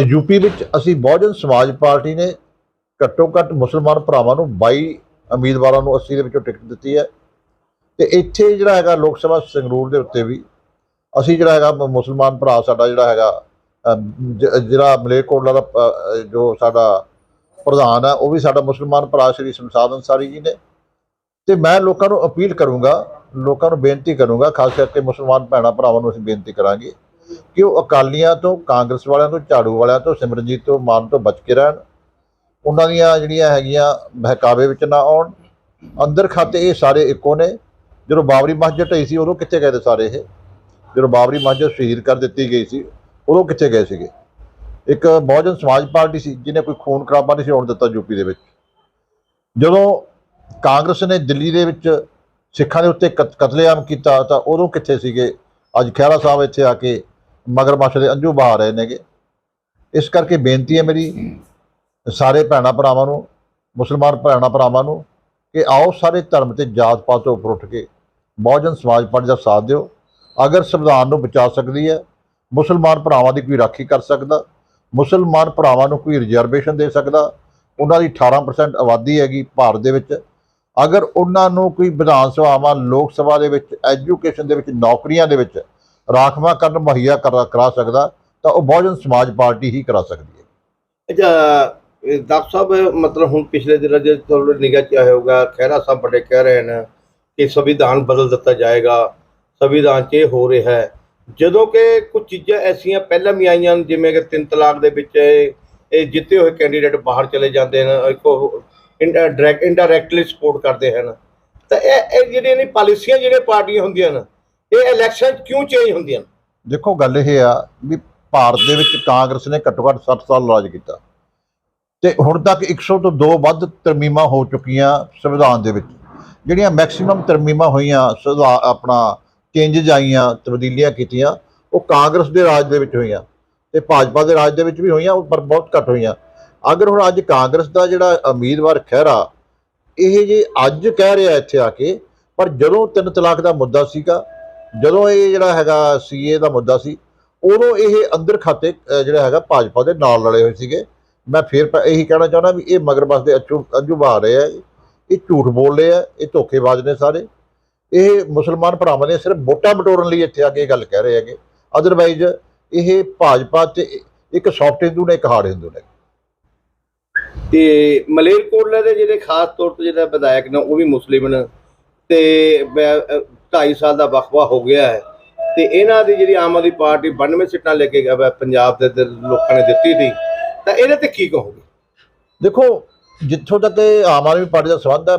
ਤੇ ਯੂਪੀ ਵਿੱਚ ਅਸੀਂ ਬਹੁਜਨ ਸਮਾਜ ਪਾਰਟੀ ਨੇ ਘੱਟੋ ਘੱਟ ਮੁਸਲਮਾਨ ਭਰਾਵਾਂ ਨੂੰ 22 ਉਮੀਦਵਾਰਾਂ ਨੂੰ 80 ਦੇ ਵਿੱਚੋਂ ਟਿਕਟ ਦਿੱਤੀ ਹੈ। ਤੇ ਇੱਥੇ ਜਿਹੜਾ ਹੈਗਾ ਲੋਕ ਸਭਾ ਸੰਗਰੂਰ ਦੇ ਉੱਤੇ ਵੀ ਅਸੀਂ ਜਿਹੜਾ ਹੈਗਾ ਮੁਸਲਮਾਨ ਭਰਾ ਸਾਡਾ ਜਿਹੜਾ ਹੈਗਾ ਅਮ, ਜਿਹੜਾ ਮਲੇਰਕੋਟਲਾ ਦਾ ਜੋ ਸਾਡਾ ਪ੍ਰਧਾਨ ਹੈ ਉਹ ਵੀ ਸਾਡਾ ਮੁਸਲਮਾਨ ਭਰਾ ਸ਼੍ਰੀ ਸ਼ਮਸ਼ਾਦ ਅੰਸਾਰੀ ਜੀ ਨੇ। ਤੇ ਮੈਂ ਲੋਕਾਂ ਨੂੰ ਅਪੀਲ ਕਰੂੰਗਾ ਲੋਕਾਂ ਨੂੰ ਬੇਨਤੀ ਕਰੂੰਗਾ ਖਾਸ ਕਰਕੇ ਮੁਸਲਮਾਨ ਭੈਣਾਂ ਭਰਾਵਾਂ ਨੂੰ ਅਸੀਂ ਬੇਨਤੀ ਕਰਾਂਗੇ ਕਿ ਉਹ ਅਕਾਲੀਆਂ ਤੋਂ, ਕਾਂਗਰਸ ਵਾਲਿਆਂ ਤੋਂ, ਝਾੜੂ ਵਾਲਿਆਂ ਤੋਂ, ਸਿਮਰਨਜੀਤ ਤੋਂ, ਮਾਨ ਤੋਂ ਬਚ ਕੇ ਰਹਿਣ। ਉਹਨਾਂ ਦੀਆਂ ਜਿਹੜੀਆਂ ਹੈਗੀਆਂ ਬਹਿਕਾਵੇ ਵਿੱਚ ਨਾ ਆਉਣ। ਅੰਦਰ ਖਾਤੇ ਇਹ ਸਾਰੇ ਇੱਕੋ ਨੇ। ਜਦੋਂ ਬਾਬਰੀ ਮਸਜਿਦ ਢਈ ਸੀ, ਉਦੋਂ ਕਿੱਥੇ ਗਏ ਤੇ ਸਾਰੇ ਇਹ? ਜਦੋਂ ਬਾਬਰੀ ਮਸਜਿਦ ਸ਼ਹੀਦ ਕਰ ਦਿੱਤੀ ਗਈ ਸੀ, ਉਦੋਂ ਕਿੱਥੇ ਗਏ ਸੀਗੇ? ਇੱਕ ਬਹੁਜਨ ਸਮਾਜ ਪਾਰਟੀ ਸੀ, ਜਿਹਨੇ ਕੋਈ ਖੂਨ ਖਰਾਬਾ ਨਹੀਂ ਸੀ ਹੋਣ ਦਿੱਤਾ ਯੂਪੀ ਦੇ ਵਿੱਚ। ਜਦੋਂ ਕਾਂਗਰਸ ਨੇ ਦਿੱਲੀ ਦੇ ਵਿੱਚ ਸਿੱਖਾਂ ਦੇ ਉੱਤੇ ਕਤ- ਕਤਲੇਆਮ ਕੀਤਾ, ਤਾਂ ਉਦੋਂ ਕਿੱਥੇ ਸੀਗੇ? ਅੱਜ ਖਹਿਰਾ ਸਾਹਿਬ ਇੱਥੇ ਆ ਕੇ ਮਗਰਮੱਛ ਦੇ ਅੰਜੂ ਬਹਾ ਰਹੇ ਨੇਗੇ। ਇਸ ਕਰਕੇ ਬੇਨਤੀ ਹੈ ਮੇਰੀ ਸਾਰੇ ਭੈਣਾਂ ਭਰਾਵਾਂ ਨੂੰ, ਮੁਸਲਮਾਨ ਭੈਣਾਂ ਭਰਾਵਾਂ ਨੂੰ, ਕਿ ਆਓ ਸਾਰੇ ਧਰਮ ਤੇ ਜਾਤ ਪਾਤ ਤੋਂ ਉੱਪਰ ਉੱਠ ਕੇ ਬਹੁਜਨ ਸਮਾਜ ਪਾਰਟੀ ਦਾ ਸਾਥ ਦਿਓ। ਅਗਰ ਸੰਵਿਧਾਨ ਨੂੰ ਬਚਾ ਸਕਦੀ ਹੈ, ਮੁਸਲਮਾਨ ਭਰਾਵਾਂ ਦੀ ਕੋਈ ਰਾਖੀ ਕਰ ਸਕਦਾ, ਮੁਸਲਮਾਨ ਭਰਾਵਾਂ ਨੂੰ ਕੋਈ ਰਿਜ਼ਰਵੇਸ਼ਨ ਦੇ ਸਕਦਾ, ਉਹਨਾਂ ਦੀ 18% ਆਬਾਦੀ ਹੈਗੀ ਭਾਰਤ ਦੇ ਵਿੱਚ। ਅਗਰ ਉਹਨਾਂ ਨੂੰ ਕੋਈ ਵਿਧਾਨ ਸਭਾਵਾਂ, ਲੋਕ ਸਭਾ ਦੇ ਵਿੱਚ ਐਜੂਕੇਸ਼ਨ ਦੇ ਵਿੱਚ, ਨੌਕਰੀਆਂ ਦੇ ਵਿੱਚ ਰਾਖਵਾਂ ਕਰਨ ਮੁਹੱਈਆ ਕਰਾ ਕਰਾ ਸਕਦਾ ਤਾਂ ਉਹ ਬਹੁਜਨ ਸਮਾਜ ਪਾਰਟੀ ਹੀ ਕਰਾ ਸਕਦੀ ਹੈ। ਅੱਛਾ ਡਾਕਟਰ ਸਾਹਿਬ ਮਤਲਬ ਹੁਣ ਪਿਛਲੇ ਦਿਨਾਂ ਦੇ ਤੁਹਾਡੇ ਨਿਗਾਹ ਚ ਆਇਆ ਹੋਗਾ ਖਹਿਰਾ ਸਾਹਿਬ ਬੜੇ ਕਹਿ ਰਹੇ ਨੇ ਕਿ ਸੰਵਿਧਾਨ ਬਦਲ ਦਿੱਤਾ ਜਾਏਗਾ ਸੰਵਿਧਾਨ 'ਚ ਇਹ ਹੋ ਰਿਹਾ ਹੈ। ਜਦੋਂ ਕਿ ਕੁਝ ਚੀਜ਼ਾਂ ਐਸੀਆਂ ਪਹਿਲਾਂ ਵੀ ਆਈਆਂ ਨੇ, ਜਿਵੇਂ ਕਿ ਤਿੰਨ ਤਲਾਕ ਦੇ ਵਿੱਚ ਇਹ ਜਿੱਤੇ ਹੋਏ ਕੈਂਡੀਡੇਟ ਬਾਹਰ ਚਲੇ ਜਾਂਦੇ ਨੇ ਇੱਕੋ ਉਹ ਡਾਇਰੈਕਟ ਇਨਡਾਇਰੈਕਟਲੀ ਸਪੋਰਟ ਕਰਦੇ ਹਨ। ਤਾਂ ਇਹ ਇਹ ਜਿਹੜੀਆਂ ਨੇ ਪਾਲਿਸੀਆਂ ਜਿਹੜੀਆਂ ਪਾਰਟੀਆਂ ਹੁੰਦੀਆਂ ਨੇ ਇਹ ਇਲੈਕਸ਼ਨ ਕਿਉਂ ਚੇਂਜ ਹੁੰਦੀਆਂ ਦੇਖੋ, ਗੱਲ ਇਹ ਆ ਵੀ ਭਾਰਤ ਦੇ ਵਿੱਚ ਕਾਂਗਰਸ ਨੇ ਘੱਟੋ ਘੱਟ 60 ਸਾਲ ਰਾਜ ਕੀਤਾ। ਤੇ ਹੁਣ ਤੱਕ 100 ਤੋਂ 2 ਵੱਧ ਤਰਮੀਮਾਂ ਹੋ ਚੁੱਕੀਆਂ ਸੰਵਿਧਾਨ ਦੇ ਵਿੱਚ। ਜਿਹੜੀਆਂ ਮੈਕਸਿਮਮ ਤਰਮੀਮਾਂ ਹੋਈਆਂ ਆਪਣਾ ਚੇਂਜਸ ਆਈਆਂ, ਤਬਦੀਲੀਆਂ ਕੀਤੀਆਂ, ਉਹ ਕਾਂਗਰਸ ਦੇ ਰਾਜ ਦੇ ਵਿੱਚ ਹੋਈਆਂ। ਤੇ ਭਾਜਪਾ ਦੇ ਰਾਜ ਦੇ ਵਿੱਚ ਵੀ ਹੋਈਆਂ, ਪਰ ਬਹੁਤ ਘੱਟ ਹੋਈਆਂ। ਅਗਰ ਹੁਣ ਅੱਜ ਕਾਂਗਰਸ ਦਾ ਜਿਹੜਾ ਉਮੀਦਵਾਰ ਖਹਿਰਾ, ਇਹ ਜੇ ਅੱਜ ਕਹਿ ਰਿਹਾ ਇੱਥੇ ਆ ਕੇ, ਪਰ ਜਦੋਂ ਤਿੰਨ ਤਲਾਕ ਦਾ ਮੁੱਦਾ ਸੀਗਾ ਜਦੋਂ ਇਹ ਜਿਹੜਾ ਹੈਗਾ ਸੀਏ ਦਾ ਮੁੱਦਾ ਸੀ, ਉਦੋਂ ਇਹ ਅੰਦਰ ਖਾਤੇ ਜਿਹੜਾ ਹੈਗਾ ਭਾਜਪਾ ਦੇ ਨਾਲ ਲੜੇ ਹੋਏ ਸੀਗੇ। ਮੈਂ ਫੇਰ ਇਹੀ ਕਹਿਣਾ ਚਾਹੁੰਦਾ ਵੀ ਇਹ ਮਗਰਬਸ ਦੇ ਅੱਛੂ, ਅੰਜੂ ਬਹਾ ਰਹੇ ਆ, ਇਹ ਝੂਠ ਬੋਲ ਰਹੇ ਆ, ਇਹ ਧੋਖੇਬਾਜ਼ ਨੇ ਸਾਰੇ। ਇਹ ਮੁਸਲਮਾਨ ਭਰਾਵਾਂ ਨੇ ਸਿਰਫ ਵੋਟਾਂ ਬਟੋਰਨ ਲਈ ਇੱਥੇ ਆ ਕੇ ਇਹ ਗੱਲ ਕਹਿ ਰਹੇ ਹੈਗੇ। ਅਦਰਵਾਈਜ਼ ਇਹ ਭਾਜਪਾ ਤੇ ਇੱਕ ਸੌਫਟ ਹਿੰਦੂ ਨੇ, ਇੱਕ ਹਾਰਡ ਹਿੰਦੂ ਨੇ। ਤੇ ਮਲੇਰਕੋਟਲਾ ਦੇ ਜਿਹੜੇ ਖਾਸ ਤੌਰ ਤੇ ਜਿਹੜਾ ਵਿਧਾਇਕ ਨੇ, ਉਹ ਵੀ ਮੁਸਲਿਮ ਨੇ। ਤੇ 2.5 ਸਾਲ ਦਾ ਵਕਫਾ ਹੋ ਗਿਆ ਹੈ। ਤੇ ਇਹਨਾਂ ਦੀ ਜਿਹੜੀ ਆਮ ਆਦਮੀ ਪਾਰਟੀ 92 ਸੀਟਾਂ ਲੈ ਕੇ ਗਿਆ ਪੰਜਾਬ ਦੇ ਲੋਕਾਂ ਨੇ ਦਿੱਤੀ ਸੀ, ਤਾਂ ਇਹਦੇ ਤੇ ਕੀ ਕਹੋਗੇ? ਦੇਖੋ, ਜਿੱਥੋਂ ਤੱਕ ਆਮ ਆਦਮੀ ਪਾਰਟੀ ਦਾ ਸੰਬੰਧ ਹੈ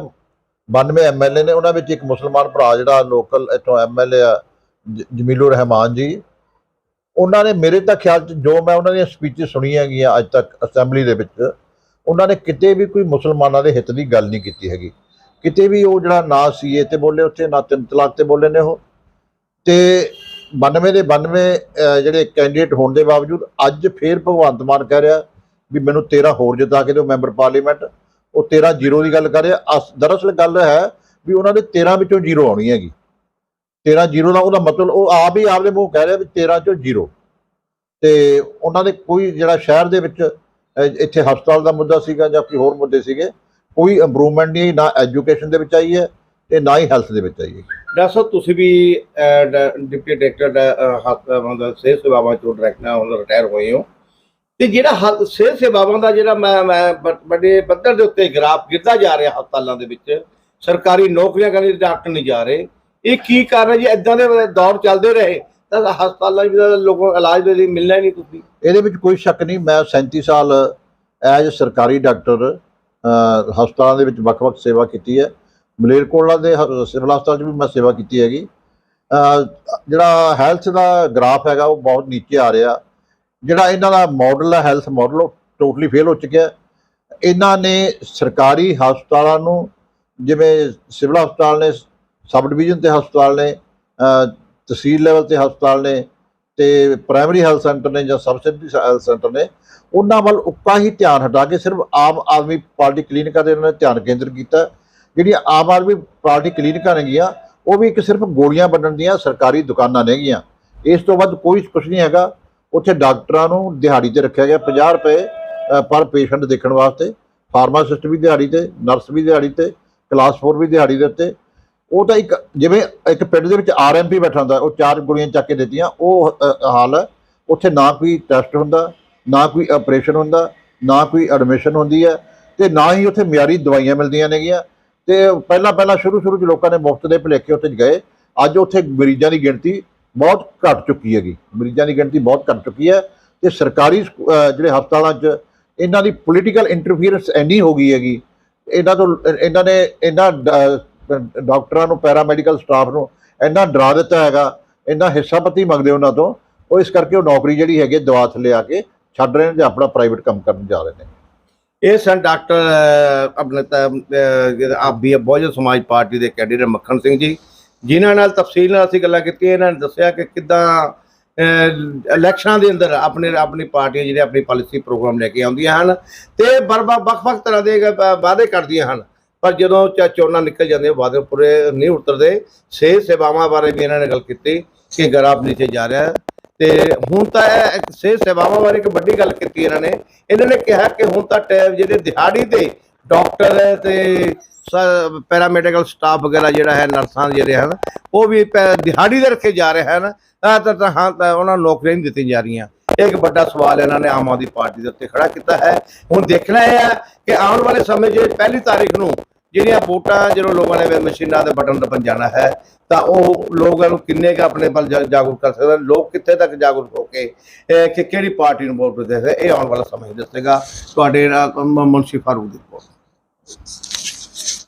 92 ਐਮਐਲਏ ਨੇ ਉਹਨਾਂ ਵਿੱਚ ਇੱਕ ਮੁਸਲਮਾਨ ਭਰਾ ਜਿਹੜਾ ਲੋਕਲ ਇੱਥੋਂ ਐਮਐਲਏ ਆ ਜਮੀਲੂ ਰਹਿਮਾਨ ਜੀ। ਉਹਨਾਂ ਨੇ ਮੇਰੇ ਤਾਂ ਖਿਆਲ ਚ ਜੋ ਮੈਂ ਉਹਨਾਂ ਦੀਆਂ ਸਪੀਚਸ ਸੁਣੀਆਂ ਗਈਆਂ ਅੱਜ ਤੱਕ ਅਸੈਂਬਲੀ ਦੇ ਵਿੱਚ, ਉਹਨਾਂ ਨੇ ਕਿਤੇ ਵੀ ਕੋਈ ਮੁਸਲਮਾਨਾਂ ਦੇ ਹਿੱਤ ਦੀ ਗੱਲ ਨਹੀਂ ਕੀਤੀ ਹੈਗੀ। ਕਿਤੇ ਵੀ ਉਹ ਜਿਹੜਾ ਨਾ ਸੀਏ ਤੇ ਬੋਲੇ ਉੱਥੇ, ਨਾ ਤਿੰਨ ਤਲਾਕ ਤੇ ਬੋਲੇ ਨੇ ਉਹ। ਤੇ 92 ਦੇ 92 ਜਿਹੜੇ ਕੈਂਡੀਡੇਟ ਹੋਣ ਦੇ ਬਾਵਜੂਦ ਅੱਜ ਫੇਰ ਭਗਵੰਤ ਮਾਨ ਕਹਿ ਰਿਹਾ ਵੀ ਮੈਨੂੰ 13 ਹੋਰ ਜਿਤਾ ਕੇ ਦਿਓ ਮੈਂਬਰ ਪਾਰਲੀਮੈਂਟ ਉਹ 13 ਜ਼ੀਰੋ ਦੀ ਗੱਲ ਕਰ ਰਿਹਾ। ਅਸ- ਦਰਅਸਲ ਗੱਲ ਹੈ ਵੀ ਉਹਨਾਂ ਦੇ 13 ਵਿੱਚੋਂ ਜ਼ੀਰੋ ਆਉਣੀ ਹੈਗੀ। 13 ਜ਼ੀਰੋ ਦਾ ਉਹਦਾ ਮਤਲਬ, ਉਹ ਆਪ ਹੀ ਆਪਦੇ ਮੂੰਹ ਕਹਿ ਰਿਹਾ ਵੀ 13 ਚੋਂ ਜ਼ੀਰੋ। ਤੇ ਉਹਨਾਂ ਦੇ ਕੋਈ ਜਿਹੜਾ ਸ਼ਹਿਰ ਦੇ ਵਿੱਚ ਇੱਥੇ ਹਸਪਤਾਲ ਦਾ ਮੁੱਦਾ ਸੀਗਾ ਜਾਂ ਕੋਈ ਹੋਰ ਮੁੱਦੇ ਸੀਗੇ ਕੋਈ ਇੰਪਰੂਵਮੈਂਟ ਨਹੀਂ ਨਾ ਐਜੂਕੇਸ਼ਨ ਦੇ ਵਿੱਚ ਆਈ ਹੈ ਤੇ ਨਾ ਹੀ ਹੈਲਥ ਦੇ ਵਿੱਚ ਆਈ ਹੈ। ਡਾਕਟਰ ਸਾਹਿਬ ਤੁਸੀਂ ਵੀ ਅਹ, ਡ- ਡਿਪਟੀ ਡਾਇਰੈਕਟਰ ਹਸਪਤਾਲ ਸਿਹਤ ਸੇਵਾਵਾਂ ਚੋਂ ਡਾਇਰੈਕਟਰ ਹੁਣ ਰਿਟਾਇਰ ਹੋਏ ਹੋ। ਤੇ ਜਿਹੜਾ ਹ- ਸਿਹਤ ਸੇਵਾਵਾਂ ਦਾ ਜਿਹੜਾ ਮੈਂ ਮੈਂ ਬ- ਵੱਡੇ ਪੱਧਰ ਦੇ ਉੱਤੇ ਗ੍ਰਾਫ ਗਿਰਦਾ ਜਾ ਰਿਹਾ ਹਸਪਤਾਲਾਂ ਦੇ ਵਿੱਚ ਸਰਕਾਰੀ ਨੌਕਰੀਆਂ ਕਰਨ ਡਾਕਟਰ ਨਹੀਂ ਜਾ ਰਹੇ। ਇਹ ਕੀ ਕਾਰਨ ਹੈ ਜੀ? ਇਦਾਂ ਦੇ ਦੌਰ ਚੱਲਦੇ ਰਹੇ ਤਾਂ ਹਸਪਤਾਲਾਂ ਵਿੱਚ ਤਾਂ ਲੋਕਾਂ ਇਲਾਜ ਦੇ ਲਈ ਮਿਲਣਾ ਹੀ ਨਹੀਂ ਤੁਸੀਂ। ਇਹਦੇ ਵਿੱਚ ਕੋਈ ਸ਼ੱਕ ਨਹੀਂ ਮੈਂ 37 ਸਾਲ ਐਜ਼ ਸਰਕਾਰੀ ਡਾਕਟਰ ਹਸਪਤਾਲਾਂ ਦੇ ਵਿੱਚ ਵੱਖ-ਵੱਖ ਸੇਵਾ ਕੀਤੀ ਹੈ। ਮਲੇਰਕੋਟਲਾ ਦੇ ਹ- ਸਿਵਲ ਹਸਪਤਾਲ 'ਚ ਵੀ ਮੈਂ ਸੇਵਾ ਕੀਤੀ ਹੈਗੀ। ਜਿਹੜਾ ਹੈਲਥ ਦਾ ਗ੍ਰਾਫ ਹੈਗਾ, ਉਹ ਬਹੁਤ ਨੀਚੇ ਆ ਰਿਹਾ। ਜਿਹੜਾ ਇਹਨਾਂ ਦਾ ਮਾਡਲ ਹੈ, ਹੈਲਥ ਮਾਡਲ ਉਹ ਟੋਟਲੀ ਫੇਲ ਹੋ ਚੁੱਕਿਆ ਇਹਨਾਂ ਨੇ ਸਰਕਾਰੀ ਹਸਪਤਾਲਾਂ ਨੂੰ, ਜਿਵੇਂ ਸਿਵਲ ਹਸਪਤਾਲ ਨੇ ਸਬ ਡਿਵੀਜ਼ਨ ਤੇ ਹਸਪਤਾਲ ਨੇ ਤਹਿਸੀਲ ਲੈਵਲ ਤੇ ਹਸਪਤਾਲ ਨੇ ਤੇ ਪ੍ਰਾਇਮਰੀ ਹੈਲਥ ਸੈਂਟਰ ਨੇ ਜਾਂ ਸਬ ਸੈਂਟਰੀ ਹੈਲਥ ਸੈਂਟਰ ਨੇ, ਉਹਨਾਂ ਵੱਲ ਉੱਕਾ ਹੀ ਧਿਆਨ ਹਟਾ ਕੇ ਸਿਰਫ ਆਮ ਆਦਮੀ ਪਾਰਟੀ ਕਲੀਨਿਕਾਂ ਤੇ ਉਹਨਾਂ ਨੇ ਧਿਆਨ ਕੇਂਦਰ ਕੀਤਾ। ਜਿਹੜੀਆਂ ਆਮ ਆਦਮੀ ਪਾਰਟੀ ਕਲੀਨਿਕਾਂ ਨੇਗੀਆਂ ਉਹ ਵੀ ਇੱਕ ਸਿਰਫ ਗੋਲੀਆਂ ਵੰਡਣ ਦੀਆਂ ਸਰਕਾਰੀ ਦੁਕਾਨਾਂ ਨੇਗੀਆਂ। ਇਸ ਤੋਂ ਵੱਧ ਕੋਈ ਕੁਝ ਨਹੀਂ ਹੈਗਾ। ਉੱਥੇ ਡਾਕਟਰਾਂ ਨੂੰ ਦਿਹਾੜੀ ਤੇ ਰੱਖਿਆ ਗਿਆ 50 ਰੁਪਏ ਪਰ ਪੇਸ਼ੈਂਟ ਦੇਖਣ ਵਾਸਤੇ। ਫਾਰਮਾਸਿਸਟ ਵੀ ਦਿਹਾੜੀ ਤੇ ਨਰਸ ਵੀ ਦਿਹਾੜੀ ਤੇ ਕਲਾਸ 4 ਵੀ ਦਿਹਾੜੀ ਦੇ ਉੱਤੇ। ਉਹ ਤਾਂ ਇੱਕ, ਜਿਵੇਂ ਇੱਕ ਪਿੰਡ ਦੇ ਵਿੱਚ ਆਰਐਮਪੀ ਬੈਠਾ ਹੁੰਦਾ, ਉਹ ਚਾਰ ਗੋਲੀਆਂ ਚੱਕ ਕੇ ਦਿੱਤੀਆਂ, ਉਹ ਹਾਲ ਹੈ ਉੱਥੇ ਨਾ ਕੋਈ ਟੈਸਟ ਹੁੰਦਾ, ਨਾ ਕੋਈ ਆਪਰੇਸ਼ਨ ਹੁੰਦਾ, ਨਾ ਕੋਈ ਐਡਮਿਸ਼ਨ ਹੁੰਦੀ ਹੈ, ਤੇ ਨਾ ਹੀ ਉੱਥੇ ਮਿਆਰੀ ਦਵਾਈਆਂ ਮਿਲਦੀਆਂ ਨੇਗੀਆਂ, ਤੇ ਪਹਿਲਾਂ ਪਹਿਲਾਂ ਸ਼ੁਰੂ ਸ਼ੁਰੂ ਚ ਲੋਕਾਂ ਨੇ ਮੁਫਤ ਦੇ ਭੁਲੇਖੇ ਉੱਥੇ ਗਏ, ਅੱਜ ਉੱਥੇ ਮਰੀਜ਼ਾਂ ਦੀ ਗਿਣਤੀ ਬਹੁਤ ਘਟ ਚੁੱਕੀ ਹੈਗੀ, ਮਰੀਜ਼ਾਂ ਦੀ ਗਿਣਤੀ ਬਹੁਤ ਘਟ ਚੁੱਕੀ ਹੈ, ਤੇ ਸਰਕਾਰੀ ਸਕੂ- ਜਿਹੜੇ ਹਸਪਤਾਲਾਂ 'ਚ ਇਹਨਾਂ ਦੀ ਪੋਲੀਟੀਕਲ ਇੰਟਰਫੀਰੈਂਸ ਇੰਨੀ ਹੋ ਗਈ ਹੈਗੀ, ਇਹਨਾਂ ਤੋਂ, ਇਹਨਾਂ ਨੇ, ਇਹਨਾਂ ਡ- ਡਾਕਟਰਾਂ ਨੂੰ, ਪੈਰਾਮੈਡੀਕਲ ਸਟਾਫ ਨੂੰ ਇੰਨਾ ਡਰਾ ਦਿੱਤਾ ਹੈਗਾ, ਇੰਨਾ ਹਿੱਸਾਪਤੀ ਮੰਗਦੇ ਉਹਨਾਂ ਤੋਂ, ਉਹ ਇਸ ਕਰਕੇ ਉਹ ਨੌਕਰੀ ਜਿਹੜੀ ਹੈਗੀ ਹੈ ਦਵਾ ਥੱਲੇ ਆ ਕੇ ਛੱਡ ਰਹੇ ਨੇ ਜਾਂ ਆਪਣਾ ਪ੍ਰਾਈਵੇਟ ਕੰਮ ਕਰਨ ਜਾ ਰਹੇ ਨੇ। ਇਹ ਸਨ ਡਾਕਟਰ ਆਪਣੇ ਆਪ ਵੀ ਬਹੁਜਨ ਸਮਾਜ ਪਾਰਟੀ ਦੇ ਕੈਂਡੀਡੇਟ ਮੱਖਣ ਸਿੰਘ ਜੀ, ਜਿਨ੍ਹਾਂ ਨਾਲ ਤਫਸੀਲ ਨਾਲ ਅਸੀਂ ਗੱਲਾਂ ਕੀਤੀਆਂ, ਇਹਨਾਂ ਨੇ ਦੱਸਿਆ ਕਿ ਕਿੱਦਾਂ ਇਲੈਕਸ਼ਨਾਂ ਦੇ ਅੰਦਰ ਆਪਣੇ, ਆਪਣੀ ਪਾਰਟੀਆਂ ਜਿਹੜੇ ਆਪਣੀ ਪਾਲਿਸੀ ਪ੍ਰੋਗਰਾਮ ਲੈ ਕੇ ਆਉਂਦੀਆਂ ਹਨ ਤੇ ਬਰਬਾ, ਵੱਖ-ਵੱਖ ਤਰ੍ਹਾਂ ਦੇ ਗ- ਵਾਅਦੇ ਕਰਦੀਆਂ ਹਨ। ਪਰ ਜਦੋਂ ਚ- ਚੋਣਾਂ ਨਿਕਲ ਜਾਂਦੀਆਂ ਵਾਅਦੇ ਨਹੀਂ ਉਤਰਦੇ ਸਿਹਤ ਸੇਵਾਵਾਂ ਬਾਰੇ ਵੀ ਇਹਨਾਂ ਨੇ ਗੱਲ ਕੀਤੀ ਕਿ ਗਰਾਬ ਨੀਚੇ ਜਾ ਰਿਹਾ ਹੈ। ਤੇ ਹੁਣ ਤਾਂ ਇਹ ਇੱਕ ਸਿਹਤ ਸੇਵਾਵਾਂ ਬਾਰੇ ਇੱਕ ਵੱਡੀ ਗੱਲ ਕੀਤੀ ਇਹਨਾਂ ਨੇ। ਇਹਨਾਂ ਨੇ ਕਿਹਾ ਕਿ ਹੁਣ ਤਾਂ ਟੈ- ਜਿਹੜੇ ਦਿਹਾੜੀ ਦੇ ਡਾਕਟਰ ਤੇ ਪੈਰਾਮੈਡੀਕਲ ਸਟਾਫ ਵਗੈਰਾ ਜਿਹੜਾ ਹੈ, ਨਰਸਾਂ ਜਿਹੜੇ ਹਨ, ਉਹ ਵੀ ਪੈ- ਦਿਹਾੜੀ ਦੇ ਰੱਖੇ ਜਾ ਰਹੇ ਹਨ। ਤਾਂ ਤਾਂ ਹਾਂ, ਤਾਂ ਉਹਨਾਂ ਨੂੰ ਨੌਕਰੀਆਂ ਨਹੀਂ ਦਿੱਤੀਆਂ ਜਾ ਰਹੀਆਂ। ਇਹ ਇੱਕ ਵੱਡਾ ਸਵਾਲ ਇਹਨਾਂ ਨੇ ਆਮ ਆਦਮੀ ਪਾਰਟੀ ਦੇ ਉੱਤੇ ਖੜਾ ਕੀਤਾ ਹੈ। ਹੁਣ ਦੇਖਣਾ ਇਹ ਹੈ ਕਿ ਆਉਣ ਵਾਲੇ ਸਮੇਂ 'ਚ ਪਹਿਲੀ ਤਾਰੀਖ ਨੂੰ ਜਿਹੜੀਆਂ ਵੋਟਾਂ ਜਦੋਂ ਲੋਕਾਂ ਨੇ ਮਸ਼ੀਨਾਂ ਦੇ ਬਟਨ ਦਬਨ ਜਾਣਾ ਹੈ, ਤਾਂ ਉਹ ਲੋਕਾਂ ਨੂੰ ਕਿੰਨੇ ਕੁ ਆਪਣੇ ਵੱਲ ਜਾਗਰੂਕ ਕਰ ਸਕਦੇ, ਲੋਕ ਕਿੱਥੇ ਤੱਕ ਜਾਗਰੂਕ ਹੋ ਕੇ ਕਿ ਕਿਹੜੀ ਪਾਰਟੀ ਨੂੰ ਵੋਟ ਦੇ ਇਹ ਆਉਣ ਵਾਲਾ ਸਮਾਂ ਹੀ ਦੱਸੇਗਾ। ਤੁਹਾਡੇ ਮੁਨਸ਼ੀ ਫਾਰੂਕ ਦੀ ਰਿਪੋਰਟ।